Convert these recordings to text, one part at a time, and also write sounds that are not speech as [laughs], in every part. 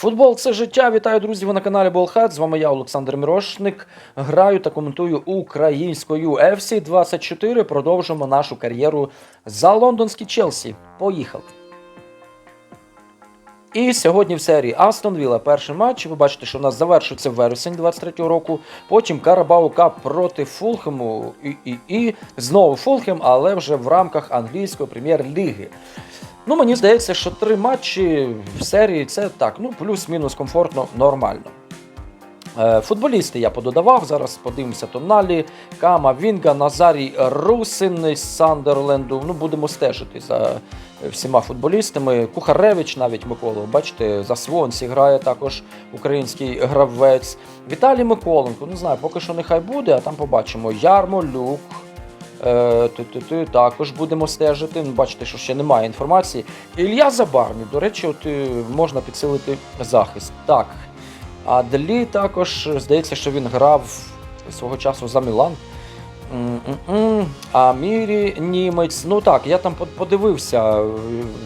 Футбол це життя. Вітаю, друзі! Ви на каналі Болхат. З вами я, Олександр Мірошник. Граю та коментую українською FC 24. Продовжимо нашу кар'єру за лондонський Челсі. Поїхали! І сьогодні в серії Астон Вілла перший матч. Ви бачите, що в нас завершується вересень 23-го року. Потім Карабау Кап проти Фулхему і, і, і знову Фулхем, але вже в рамках англійської прем'єр-ліги. Ну, мені здається, що три матчі в серії це так, ну, плюс-мінус комфортно, нормально. Е, Футболісти я пододавав, зараз подивимося Тоналі, Кама, Вінга, Назарій Русин з Сандерленду. Ну, будемо стежити за всіма футболістами. Кухаревич, навіть Микола, бачите, за Свонсі грає також український гравець. Віталій Миколенко, не знаю, поки що нехай буде, а там побачимо. Ярмолюк. Е, також будемо стежити. Ну, Бачите, що ще немає інформації. Ілля Забарний, до речі, от, е, можна підсилити захист. Так. А Делі також, здається, що він грав свого часу за Мілан. А Мірі німець. Ну так, я там подивився в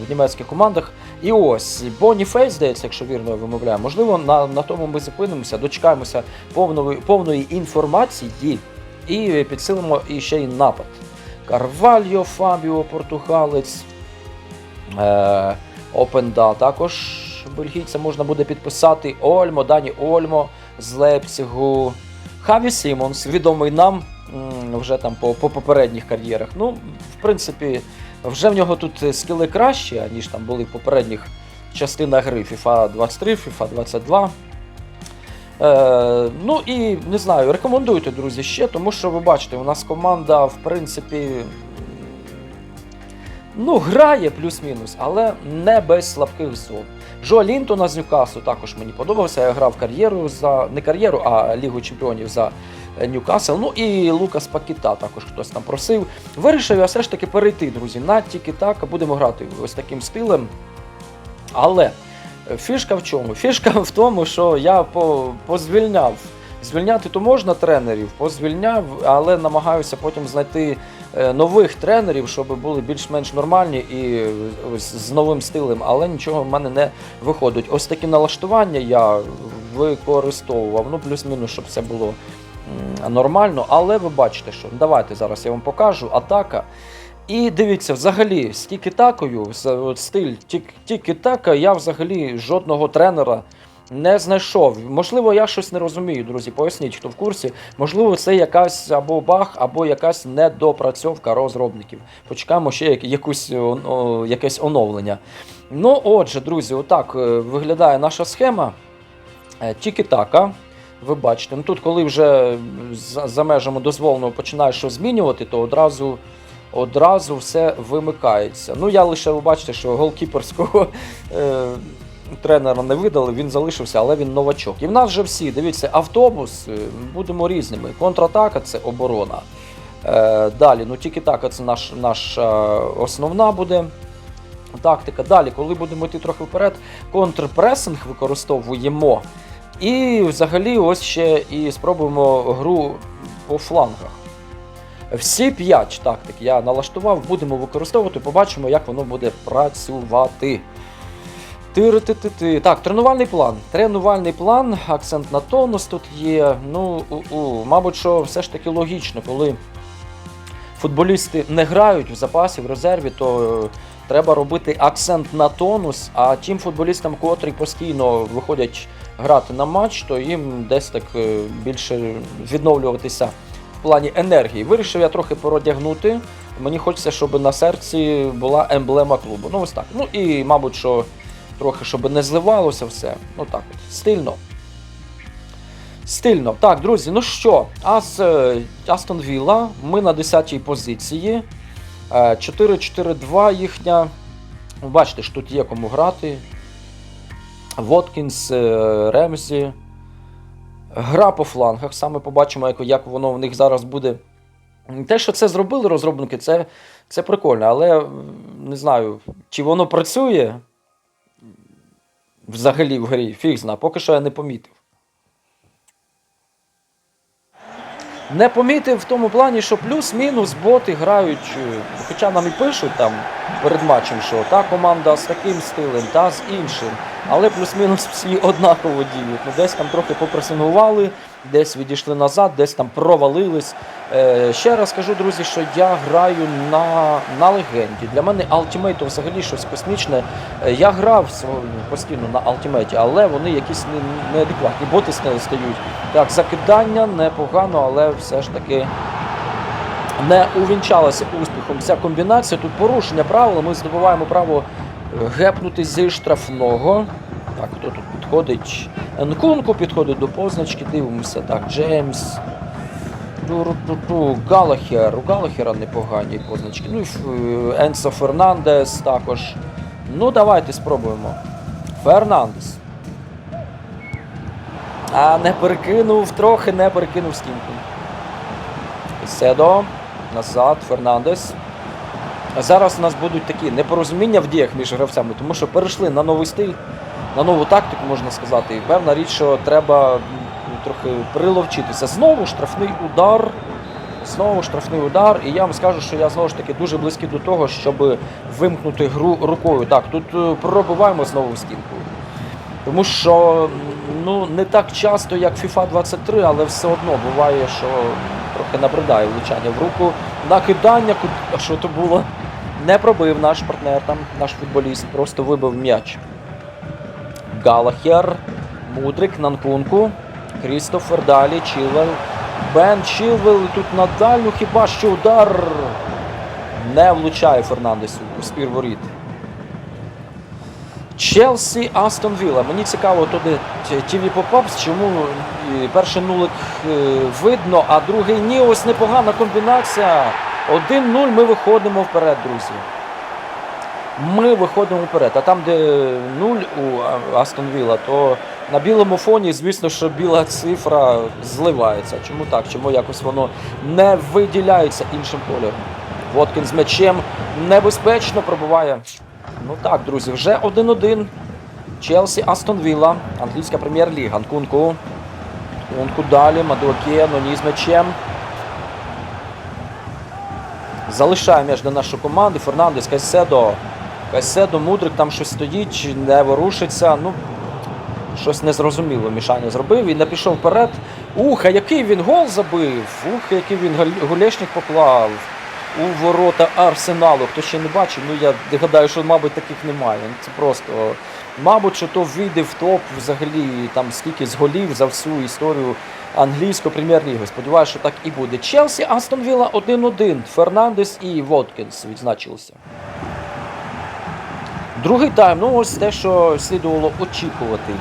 німецьких командах. І ось Боніфейс, здається, якщо вірно вимовляю. Можливо, на, на тому ми зупинимося, дочекаємося повної, повної інформації і підсилимо і й напад. Карвальо, Фабіо, португалець. Е, Опенда також бельгійця можна буде підписати. Ольмо, Дані Ольмо з Лейпцигу. Хаві Сімонс, відомий нам вже там по, по попередніх кар'єрах. Ну, в принципі, вже в нього тут скіли кращі, ніж там були в попередніх частинах гри FIFA 23, FIFA 22. Е, ну і не знаю, рекомендуйте, друзі, ще, тому що ви бачите, у нас команда, в принципі, ну, грає плюс-мінус, але не без слабких зон. Жо Лінтона з Ньюкасу також мені подобався. Я грав кар'єру за не кар'єру, а Лігу Чемпіонів за е, Ньюкасл. Ну і Лукас Пакіта також хтось там просив. Вирішив я все ж таки перейти, друзі, на тільки так будемо грати ось таким стилем. Але фішка в чому? Фішка в тому, що я по, позвільняв. Звільняти то можна тренерів, позвільняв, але намагаюся потім знайти е, нових тренерів, щоб були більш-менш нормальні і з новим стилем, але нічого в мене не виходить. Ось такі налаштування я використовував, ну плюс-мінус, щоб все було нормально. Але ви бачите, що давайте зараз я вам покажу атака. І дивіться, взагалі, з тікі-такою, стиль тік- тікі-така, я взагалі жодного тренера не знайшов. Можливо, я щось не розумію, друзі. Поясніть, хто в курсі. Можливо, це якась або баг, або якась недопрацьовка розробників. Почекаємо ще якусь, о, якесь оновлення. Ну, отже, друзі, отак е, виглядає наша схема. Е, Тікі-така. Ви бачите, ну тут, коли вже за межами дозволеного починаєш щось змінювати, то одразу, одразу все вимикається. Ну, я лише ви бачите, що голкіперського е, тренера не видали, він залишився, але він новачок. І в нас вже всі, дивіться, автобус, е, будемо різними. Контратака це оборона. Е, далі, ну тільки така це наш, наша основна буде тактика. Далі, коли будемо йти трохи вперед, контрпресинг використовуємо. І взагалі ось ще і спробуємо гру по флангах. Всі п'ять тактик я налаштував, будемо використовувати, побачимо, як воно буде працювати. Тири-ти-ти-ти. Так, тренувальний план. Тренувальний план, акцент на тонус тут є. Ну, у-у. мабуть, що все ж таки логічно, коли футболісти не грають в запасі, в резерві, то е, треба робити акцент на тонус. А тим футболістам, котрі постійно виходять грати на матч, то їм десь так е, більше відновлюватися плані енергії. Вирішив я трохи породягнути. Мені хочеться, щоб на серці була емблема клубу. Ну, ось так. Ну і, мабуть, що трохи, щоб не зливалося все. Ну так, от, стильно. Стильно. Так, друзі, ну що, Ас, е, Астон Вілла, ми на 10-й позиції. Е, 4-4-2 їхня. Бачите, що тут є кому грати. Воткінс, е, Ремзі. Гра по флангах. Саме побачимо, як, як воно в них зараз буде. Те, що це зробили розробники, це, це прикольно, але не знаю, чи воно працює взагалі в грі, фіг зна, поки що я не помітив. Не помітив в тому плані, що плюс-мінус боти грають, е, хоча нам і пишуть там перед матчем, що та команда з таким стилем, та з іншим. Але плюс-мінус всі [laughs] однаково діють. Ну, десь там трохи попресингували, десь відійшли назад, десь там провалились. Е, ще раз кажу, друзі, що я граю на, на легенді. Для мене Ultimate взагалі щось космічне. Е, Я грав постійно на Ultimate, але вони якісь не- неадекватні. Боти стають. Так, закидання непогано, але все ж таки не увінчалася успіхом ця комбінація. Тут порушення правил. Ми здобуваємо право е, гепнути зі штрафного. Так, хто тут підходить? Нкунку підходить до позначки. Дивимося. Так, Джеймс. Галахер. У Галахера непогані позначки. Ну і е, Енсо Фернандес також. Ну, давайте спробуємо. Фернандес. А не перекинув, трохи не перекинув стінку. Седо. Назад, Фернандес. Зараз у нас будуть такі непорозуміння в діях між гравцями, тому що перейшли на новий стиль, на нову тактику, можна сказати. І певна річ, що треба трохи приловчитися. Знову штрафний удар. Знову штрафний удар. І я вам скажу, що я знову ж таки дуже близький до того, щоб вимкнути гру рукою. Так, тут е, пробиваємо знову стінку. Тому що ну, не так часто, як FIFA 23, але все одно буває, що трохи набридає влучання в руку. Накидання, що то було? Не пробив наш партнер, там, наш футболіст, просто вибив м'яч. Галахер, Мудрик, Нанкунку, Крістофер далі, Чілвел. Бен Чілвел тут на дальню хіба що удар не влучає Фернандесу у спір воріт. Челсі Астон Вілла. Мені цікаво туди TV Pop-Ups, чому перший нулик е, видно, а другий ні. Ось непогана комбінація. 1-0 ми виходимо вперед, друзі. Ми виходимо вперед. А там, де 0 у Астон Вілла, то на білому фоні, звісно, що біла цифра зливається. Чому так? Чому якось воно не виділяється іншим кольором? Воткін з м'ячем небезпечно пробуває. Ну так, друзі, вже 1-1. Челсі, Астон Вілла, англійська прем'єр-ліга. Нкунку. Нкунку далі, Мадуаке, Ноні з м'ячем. Залишає м'яч до нашої команди. Фернандес, Кайседо. Кайседо, Мудрик там щось стоїть, не ворушиться. Ну, щось незрозуміло Мішаня зробив і не пішов вперед. Ух, а який він гол забив! Ух, який він гулешник поклав у ворота Арсеналу. Хто ще не бачив, ну я гадаю, що, мабуть, таких немає. Це просто, мабуть, що то вийде в топ взагалі там скільки з голів за всю історію англійської прем'єр-ліги. Сподіваюся, що так і буде. Челсі, Астон Вілла 1-1. Фернандес і Воткінс відзначилися. Другий тайм, ну ось те, що слідувало очікувати.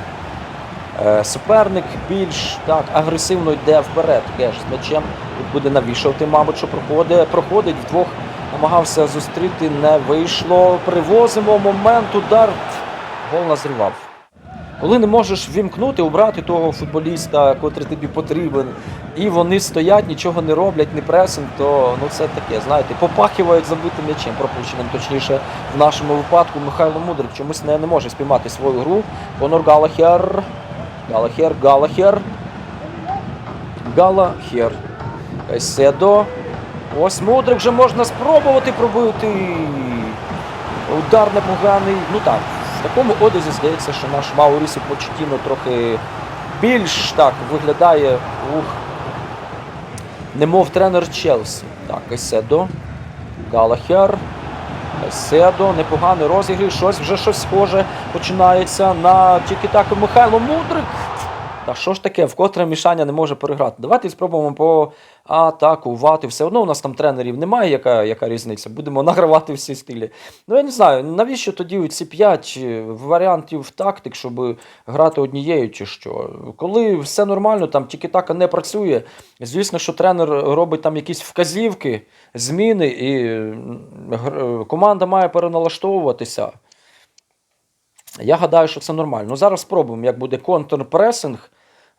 Е, Суперник більш так агресивно йде вперед. Кеш з м'ячем буде навішувати, мабуть, що проходить. Проходить вдвох, намагався зустріти, не вийшло. Привозимо момент, удар. Гол назрівав. Коли не можеш вімкнути, убрати того футболіста, котрий тобі потрібен, і вони стоять, нічого не роблять, не пресинг, то ну це таке, знаєте, попахивають забитим м'ячем, пропущеним, точніше, в нашому випадку Михайло Мудрик чомусь не, не може спіймати свою гру. Конор Галахер. Галахер, Галахер. Галахер. Седо. Ось Мудрик вже можна спробувати пробити. Удар непоганий. Ну так, такому одязі здається, що наш Маурісі Почтіно трохи більш так виглядає. Ух. Немов тренер Челсі. Так, Еседо. Галахер. Еседо. Непоганий розігрій, Щось вже щось схоже починається на тільки так Михайло Мудрик. Та що ж таке, вкотре Мішаня не може переграти. Давайте спробуємо поатакувати. Все одно у нас там тренерів немає, яка, яка різниця. Будемо [laughs] награвати всі стилі. Ну я не знаю, навіщо тоді ці 5 варіантів тактик, щоб грати однією чи що. Коли все нормально, там тільки така не працює. Звісно, що тренер робить там якісь вказівки, зміни, і команда має переналаштовуватися. Я гадаю, що це нормально. Ну, зараз спробуємо, як буде контрпресинг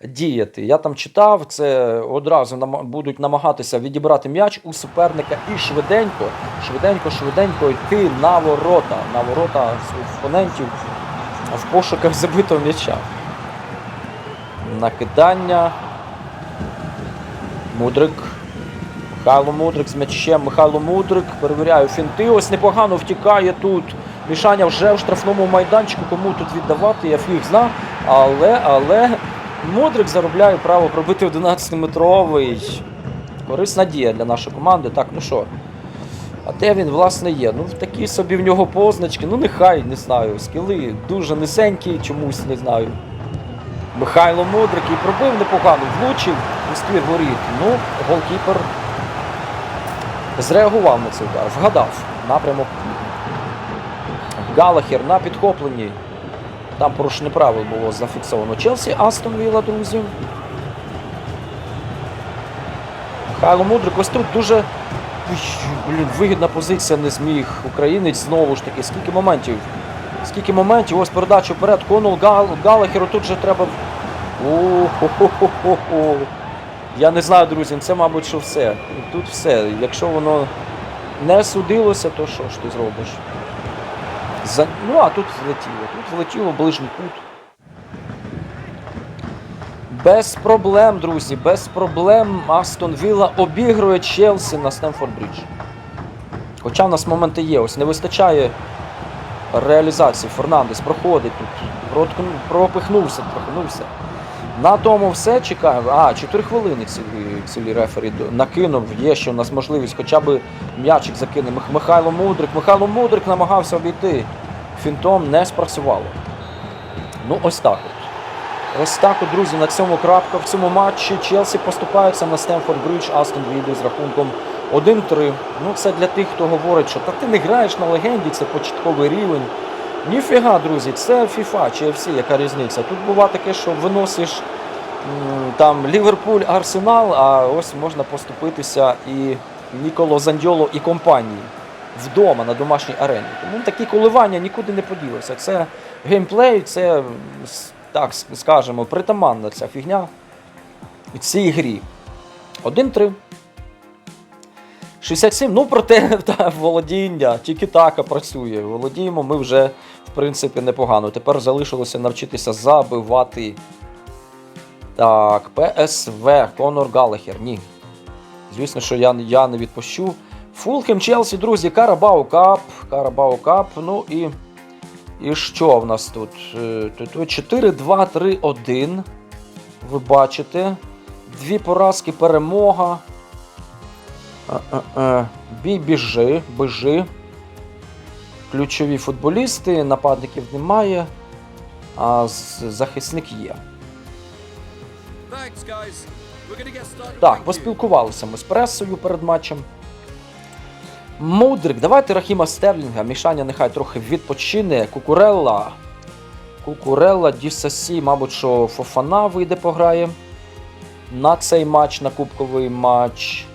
діяти. Я там читав, це одразу нама- будуть намагатися відібрати м'яч у суперника і швиденько, швиденько, швиденько йти на ворота, на ворота опонентів в пошуках забитого м'яча. Накидання. Мудрик. Михайло Мудрик з м'ячем. Михайло Мудрик перевіряє фінти. Ось непогано втікає тут. Мішаня вже в штрафному майданчику. Кому тут віддавати, я фіг зна. Але, але Мудрик заробляє право пробити 11-метровий. Корисна дія для нашої команди. Так, ну що? А де він, власне, є? Ну, такі собі в нього позначки. Ну, нехай, не знаю. Скіли дуже низенькі, чомусь не знаю. Михайло Мудрик і пробив непогано, влучив у ствір. Ну, голкіпер зреагував на цей удар, вгадав напрямок. Галахер на підхопленні. Там порушення правил було зафіксовано Челсі, Астон Вілла, друзі. Михайло Мудрик, ось тут дуже блін, вигідна позиція не зміг. Українець знову ж таки. Скільки моментів? Скільки моментів? Ось передача вперед. Конул Гал, Галахеру тут же треба. О-хо-хо-хо-хо. Я не знаю, друзі, це, мабуть, що все. Тут все. Якщо воно не судилося, то що ж ти зробиш? За... Ну, а тут влетіло. Тут влетіло ближній кут. Без проблем, друзі, без проблем Астон Вілла обігрує Челсі на Стемфорд Брідж. Хоча в нас моменти є, ось не вистачає реалізації. Фернандес проходить тут, пропихнувся, пропихнувся. На тому все чекаємо. А, 4 хвилини цілі, рефері накинув. Є ще у нас можливість хоча б м'ячик закине. Михайло Мудрик. Михайло Мудрик намагався обійти. Фінтом не спрацювало. Ну, ось так от. Ось так, от, друзі, на цьому крапка. В цьому матчі Челсі поступається на Стемфорд Бридж Астон Віллі з рахунком 1-3. Ну, це для тих, хто говорить, що та ти не граєш на легенді, це початковий рівень. Ніфіга, друзі, це FIFA чи FC, яка різниця. Тут буває таке, що виносиш там Ліверпуль, Арсенал, а ось можна поступитися і Ніколо Зандьоло і компанії вдома на домашній арені. Тому такі коливання нікуди не поділися. Це геймплей, це так скажемо, притаманна ця фігня в цій грі. 1-3. 67. Ну, проте [laughs] та, володіння, тільки така працює. Володіємо ми вже, в принципі, непогано. Тепер залишилося навчитися забивати. Так, ПСВ, Конор Галахер. Ні. Звісно, що я, я не відпущу. Фулхем Челсі, друзі, Карабау Кап. Карабау Кап. Ну і. І що в нас тут? Е, тут 4-2-3-1. Ви бачите. Дві поразки, перемога. Бій біжи, біжи. Ключові футболісти, нападників немає, а захисник є. Так, поспілкувалися ми з пресою перед матчем. Мудрик, давайте Рахіма Стерлінга. Мішаня нехай трохи відпочине. Кукурелла. Кукурелла, Дісасі, мабуть, що Фофана вийде пограє на цей матч, на кубковий матч.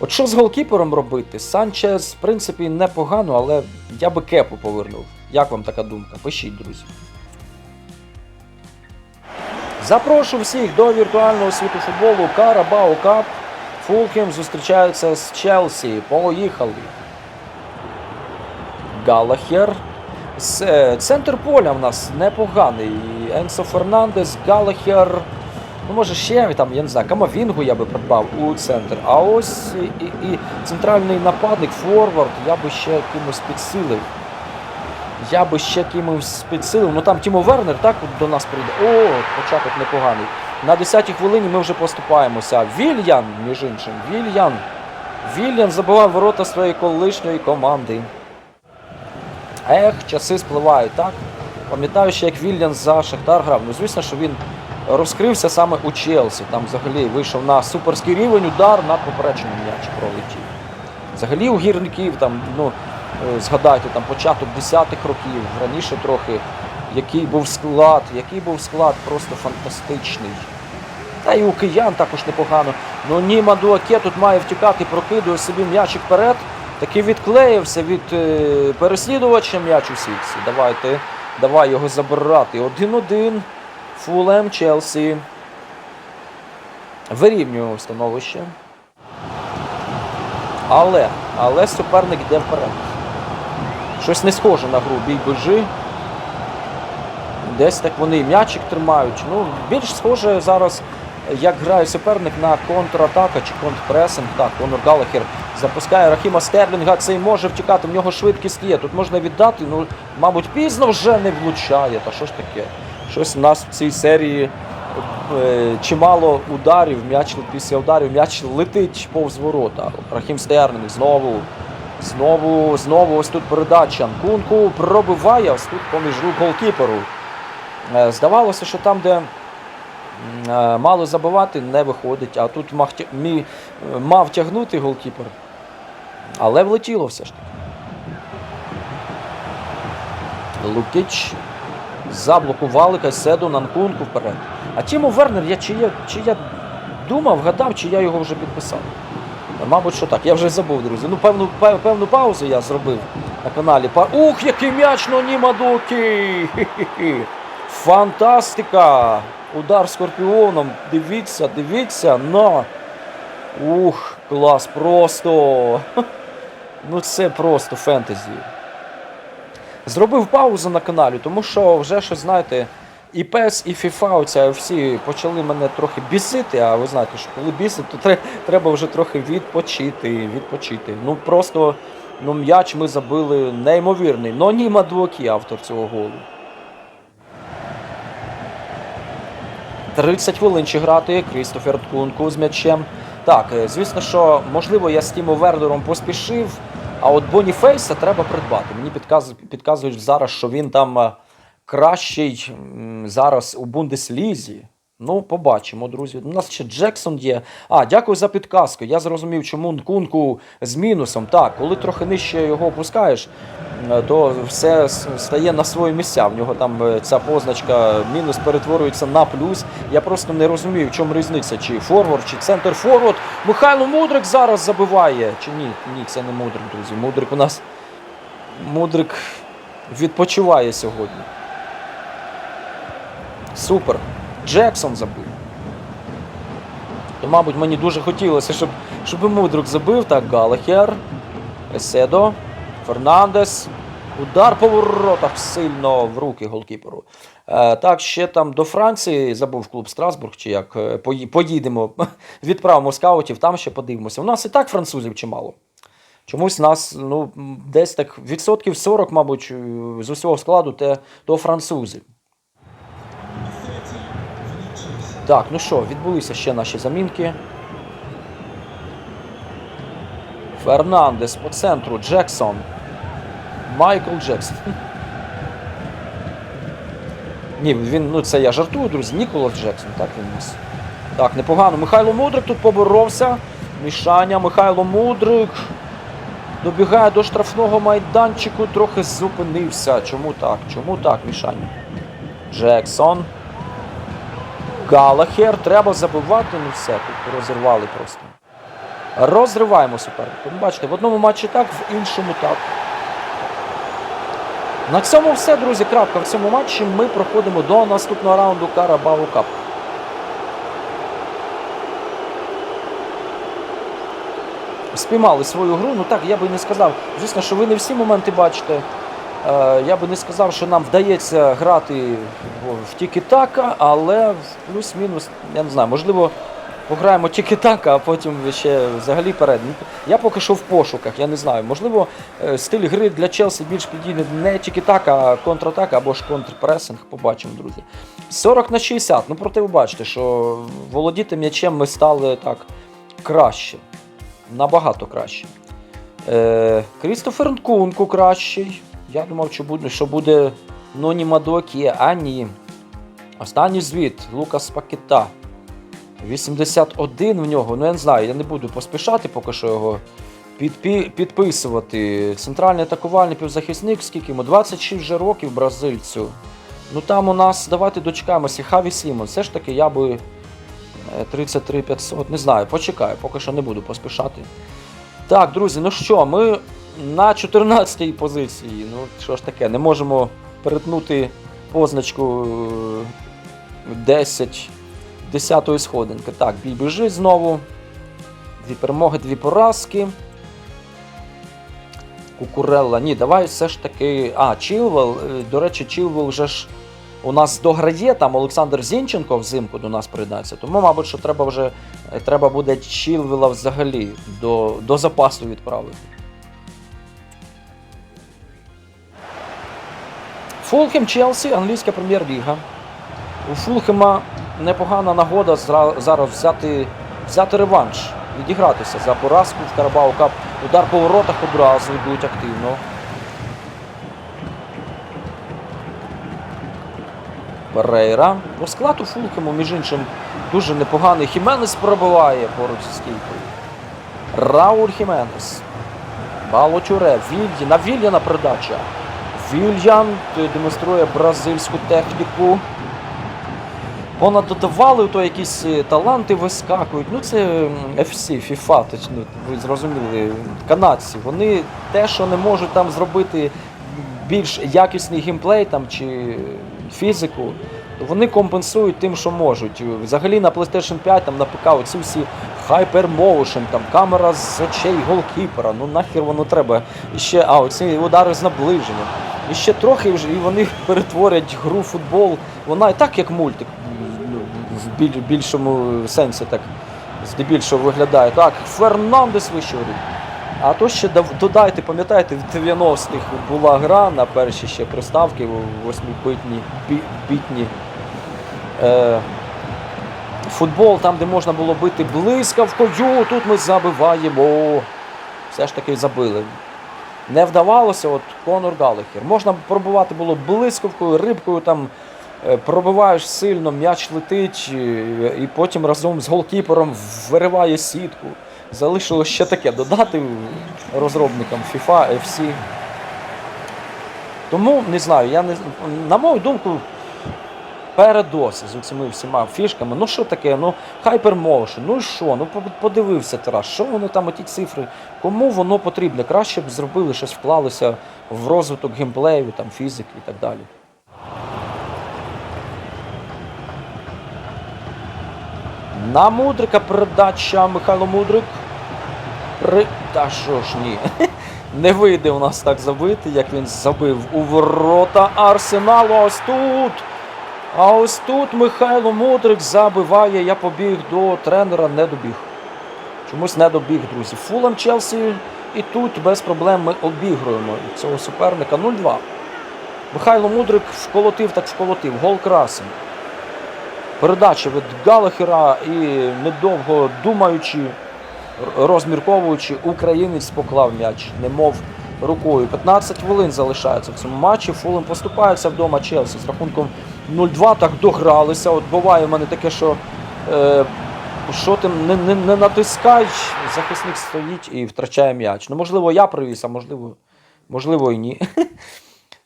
От що з голкіпером робити? Санчес, в принципі, непогано, але я би кепу повернув. Як вам така думка? Пишіть, друзі. Запрошую всіх до віртуального світу футболу Карабау Кап. Фулхем зустрічається з Челсі. Поїхали. Галахер. Е, Центр поля в нас непоганий. Енсо Фернандес, Галахер. Ну, може, ще там, я не знаю, Камавінгу я би придбав у центр. А ось і, і, центральний нападник, форвард, я би ще кимось підсилив. Я би ще кимось підсилив. Ну там Тімо Вернер так до нас прийде. О, початок непоганий. На 10-й хвилині ми вже поступаємося. Вільян, між іншим, Вільян. Вільян забивав ворота своєї колишньої команди. Ех, часи спливають, так? Пам'ятаю, ще як Вільян за Шахтар грав. Ну, звісно, що він розкрився саме у Челсі. Там взагалі вийшов на суперський рівень, удар на поперечному м'яч пролетів. Взагалі у гірників там, ну, е, згадайте, там початок 10-х років, раніше трохи, який був склад, який був склад просто фантастичний. Та і у киян також непогано. Ну ні, Мадуаке тут має втікати, прокидує собі м'ячик вперед. Таки відклеївся від е, переслідувача м'яч у сітці. Давайте, давай його забирати. 1-1. Фулем Челсі. Вирівнює становище. Але, але суперник йде вперед. Щось не схоже на гру бій бежи. Десь так вони м'ячик тримають. Ну, більш схоже зараз як грає суперник на контратака чи контрпресинг. Так, Конор Галахер запускає Рахіма Стерлінга. Цей може втікати. В нього швидкість є. Тут можна віддати. Ну, мабуть, пізно вже не влучає. Та що ж таке? Щось у нас в цій серії е, чимало ударів. М'яч після ударів м'яч летить повз ворота. Рахім Стерлінг знову. Знову, знову ось тут передача. Кунку пробиває ось тут поміж рук голкіперу. Е, Здавалося, що там, де е, мало забивати, не виходить. А тут мав, мав тягнути голкіпер. Але влетіло все ж таки. Лукіч заблокували Кайседу на Нкунку вперед. А Тімо Вернер, я, чи, я, чи я думав, гадав, чи я його вже підписав. Мабуть, що так. Я вже забув, друзі. Ну, певну, пев- певну паузу я зробив на каналі. Ух, який м'яч ну Німадуки! Хі-хі-хі. Фантастика! Удар скорпіоном. Дивіться, дивіться, на. Ух, клас, просто. [laughs] Ну це просто фентезі. Зробив паузу на каналі, тому що вже щось, знаєте, і PES, і FIFA, оця всі почали мене трохи бісити, а ви знаєте, що коли бісить, то треба вже трохи відпочити, відпочити. Ну просто ну, м'яч ми забили неймовірний. Ну ні Мадуакі автор цього голу. 30 хвилин чи грати Крістофер Ткунку з м'ячем. Так, е, звісно, що можливо я з Тімо Вердером поспішив, а от Боніфейса треба придбати. Мені підказ... підказують зараз, що він там е, кращий зараз у Бундеслізі. Ну, побачимо, друзі. У нас ще Джексон є. А, дякую за підказку. Я зрозумів, чому Нкунку з мінусом. Так, коли трохи нижче його опускаєш, е, то все стає на свої місця. В нього там е, ця позначка мінус перетворюється на плюс. Я просто не розумію, в чому різниця, чи форвард, чи центр форвард. Михайло Мудрик зараз забиває. Чи ні? Ні, це не Мудрик, друзі. Мудрик у нас. Мудрик відпочиває сьогодні. Супер. Джексон забив. То, мабуть, мені дуже хотілося, щоб, щоб Мудрик забив. Так, Галахер. Еседо. Фернандес. Удар по воротах сильно в руки голкіперу. Е, так, ще там до Франції забув клуб Страсбург, чи як е, поїдемо, [laughs] відправимо скаутів, там ще подивимося. У нас і так французів чимало. Чомусь нас ну, десь так відсотків 40, мабуть, е, з усього складу те, то французи. Так, ну що, відбулися ще наші замінки. Фернандес по центру, Джексон. Майкл Джексон. [laughs] Ні, він, ну це я жартую, друзі. Ніколас Джексон, так він у нас. Так, непогано. Михайло Мудрик тут поборовся. Мішання, Михайло Мудрик. Добігає до штрафного майданчику, трохи зупинився. Чому так? Чому так, Мішання? Джексон. Галахер, треба забивати, ну все, тут розірвали просто. Розриваємо суперника. Бачите, в одному матчі так, в іншому так. На цьому все, друзі. Крапка в цьому матчі. Ми проходимо до наступного раунду Карабаву Кап. Спіймали свою гру. Ну так, я би не сказав. Звісно, що ви не всі моменти бачите. Е, Я би не сказав, що нам вдається грати в- тікі-така, але плюс-мінус, я не знаю, можливо, пограємо тікі-така, а потім ще взагалі перед. Я поки що в пошуках, я не знаю. Можливо, е, стиль гри для Челсі більш підійде не тікі-така, а контратака або ж контрпресинг. Побачимо, друзі. 40 на 60. Ну, проте ви бачите, що володіти м'ячем ми стали так краще. Набагато краще. Е, Крістофер Нкунку кращий. Я думав, що буде, що буде Ноні Мадокі, а ні. Останній звіт Лукас Пакета. 81 в нього. Ну я не знаю, я не буду поспішати поки що його підпі- підписувати. Центральний атакувальний півзахисник, скільки йому? 26 вже років бразильцю. Ну там у нас, давайте дочекаємося, Хаві Сімон. Все ж таки я би е, 33 500, не знаю, почекаю, поки що не буду поспішати. Так, друзі, ну що, ми на 14-й позиції. Ну, що ж таке, не можемо перетнути позначку е, 10 10-ї сходинки. Так, бій біжить знову. Дві перемоги, дві поразки. Кукурелла. Ні, давай все ж таки. А, Чілвел. е, До речі, Чілвел вже ж у нас дограє, там Олександр Зінченко взимку до нас приєднається, тому, мабуть, що треба вже е, треба буде Чілвіла взагалі до, до запасу відправити. Фулхем Челсі, англійська прем'єр-ліга. У Фулхема непогана нагода зараз взяти, взяти реванш, відігратися за поразку в Карабау Кап. Удар по воротах одразу йдуть активно. Перейра. У склад у Фулхему, між іншим, дуже непоганий. Хіменес пробиває поруч з кількою. Рауль Хіменес. Балотюре. Вільї. На Вільяна передача. Вільян демонструє бразильську техніку. Понад додавали то якісь е, таланти вискакують. Ну це FC, FIFA, точно, ви зрозуміли, канадці. Вони те, що не можуть там зробити більш якісний геймплей там, чи фізику, вони компенсують тим, що можуть. Взагалі на PlayStation 5, там, на ПК, оці всі Hypermotion, там камера з очей голкіпера. Ну нахер воно треба. І ще, а, оці удари з наближенням. І ще трохи вже і вони перетворять гру футбол. Вона і так як мультик ну, в більшому сенсі так здебільшого виглядає. Так, Фернандес вищорить. А то ще додайте, пам'ятаєте, в 90-х була гра на перші ще приставки восьмибитні бі- бітні. Е, футбол, там, де можна було бити блискавкою, тут ми забиваємо. Все ж таки забили. Не вдавалося, от Конор Галахір. Можна пробувати було блискавкою, рибкою там е, пробиваєш сильно, м'яч летить, і, і потім разом з голкіпером вириває сітку. Залишилось ще таке додати розробникам FIFA, FC. Тому не знаю, я не на мою думку, передос з цими всіма фішками. Ну що таке? Ну Hypermotion, ну що? Ну подивився Тарас, що воно там, оті цифри, кому воно потрібне? Краще б зробили щось, вклалися в розвиток геймплею, там, фізики і так далі. На Мудрика передача Михайло Мудрик. При... Та що ж ні. [laughs] Не вийде у нас так забити, як він забив у ворота Арсеналу. Ось тут. А ось тут Михайло Мудрик забиває. Я побіг до тренера, не добіг. Чомусь не добіг, друзі. Фулем Челсі. І тут без проблем ми обігруємо цього суперника 0-2. Михайло Мудрик вколотив, так вколотив. Гол красень. Передача від Галахера і недовго думаючи, розмірковуючи, українець поклав м'яч, немов рукою. 15 хвилин залишається в цьому матчі. Фулем поступається вдома Челсі з рахунком 0-2. Так догралися. От буває в мене таке, що е, що ти не, не, не натискай, захисник стоїть і втрачає м'яч. Ну, можливо, я привіз, а можливо, можливо і ні. [laughs]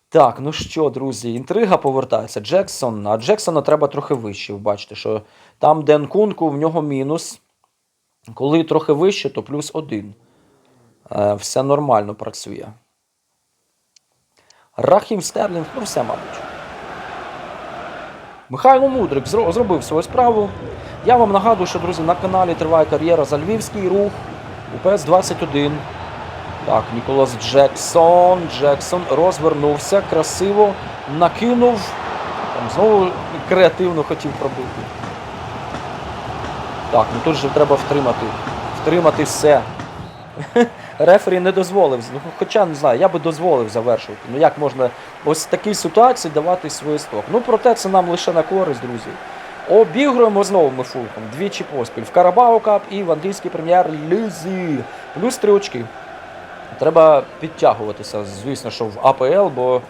Так, ну що, друзі, інтрига повертається. Джексон. А Джексона треба трохи вище. Ви бачите, що там, де Нкунку, в нього мінус. Коли трохи вище, то плюс один. Е, все нормально працює. Рахім Стерлінг, ну все, мабуть. Михайло Мудрик зробив свою справу. Я вам нагадую, що, друзі, на каналі триває кар'єра за Львівський рух УПС 21. Так, Ніколас Джексон. Джексон розвернувся, красиво накинув. Там знову креативно хотів пробити. Так, ну тут же треба втримати. Втримати все. Рефері не дозволив. Ну, хоча не знаю, я би дозволив завершувати. Ну як можна ось в такій ситуації давати свисток? Ну проте це нам лише на користь, друзі. Обігруємо знову ми фулком. Двічі поспіль. В Карабау Кап і в англійській прем'єр-лізі. Плюс три очки. Треба підтягуватися, звісно, що в АПЛ, бо,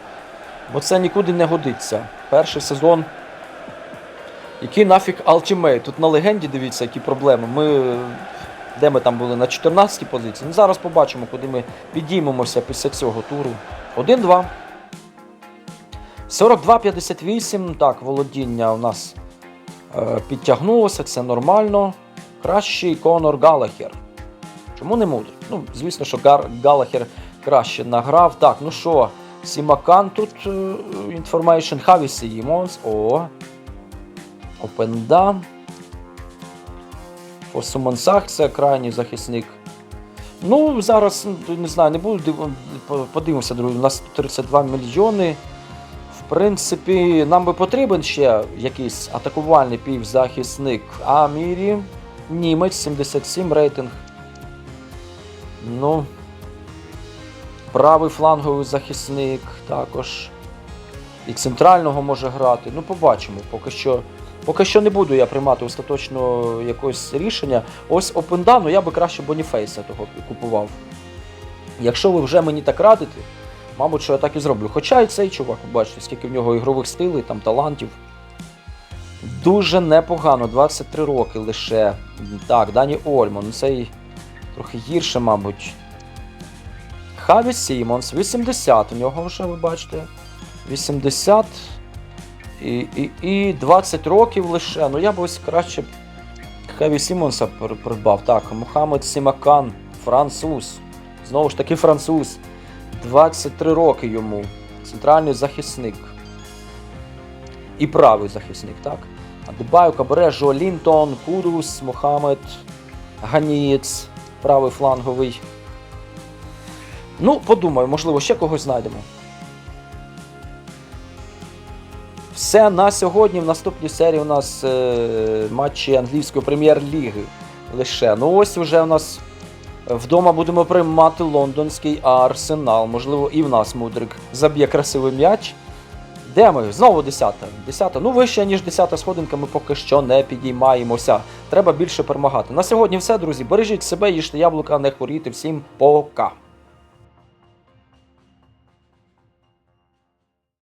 бо це нікуди не годиться. Перший сезон. Який нафіг Ultimate? Тут на легенді дивіться, які проблеми. Ми. Де ми там були? На 14-й позиції. Ну, зараз побачимо, куди ми підіймемося після цього туру. 1-2. 42-58. Так, володіння у нас е, підтягнулося, це нормально. Кращий Конор Галахер. Чому не мудрик? Ну, звісно, що Гар... Галахер краще награв. Так, ну що, Сімакан тут е, information. Хаві Сімонс. О. Опенда. Сумансах це крайній захисник. Ну, зараз не знаю, не буду подивимося, друзі. У нас 32 мільйони. В принципі, нам би потрібен ще якийсь атакувальний півзахисник. А Мірі німець 77 рейтинг. Ну. Правий фланговий захисник також. І центрального може грати. Ну, побачимо. Поки що, поки що не буду я приймати остаточно якогось рішення. Ось Опенда, ну я би краще Боніфейса того купував. Якщо ви вже мені так радите, мабуть, що я так і зроблю. Хоча і цей чувак, бачите, скільки в нього ігрових стилей, там талантів. Дуже непогано, 23 роки лише. Так, Дані Ольман, ну цей трохи гірше, мабуть. Хаві Сімонс, 80 у нього вже, ви бачите. 80 і, і, і 20 років лише. Ну я б ось краще Хеві Сімонса придбав. Так, Мухаммед Сімакан, француз. Знову ж таки француз. 23 роки йому. Центральний захисник. І правий захисник, так? Адебаю, Кабаре, Жо Лінтон, Кудус, Мухаммед, Ганієць, правий фланговий. Ну, подумаю, можливо, ще когось знайдемо. Все на сьогодні. В наступній серії у нас е, матчі англійської прем'єр-ліги лише. Ну ось вже у нас вдома будемо приймати лондонський арсенал. Можливо, і в нас мудрик заб'є красивий м'яч. Де ми? Знову 10. 10. Ну, вище, ніж 10-та сходинка, ми поки що не підіймаємося. Треба більше перемагати. На сьогодні все, друзі. Бережіть себе, їжте яблука, не хворійте. Всім пока.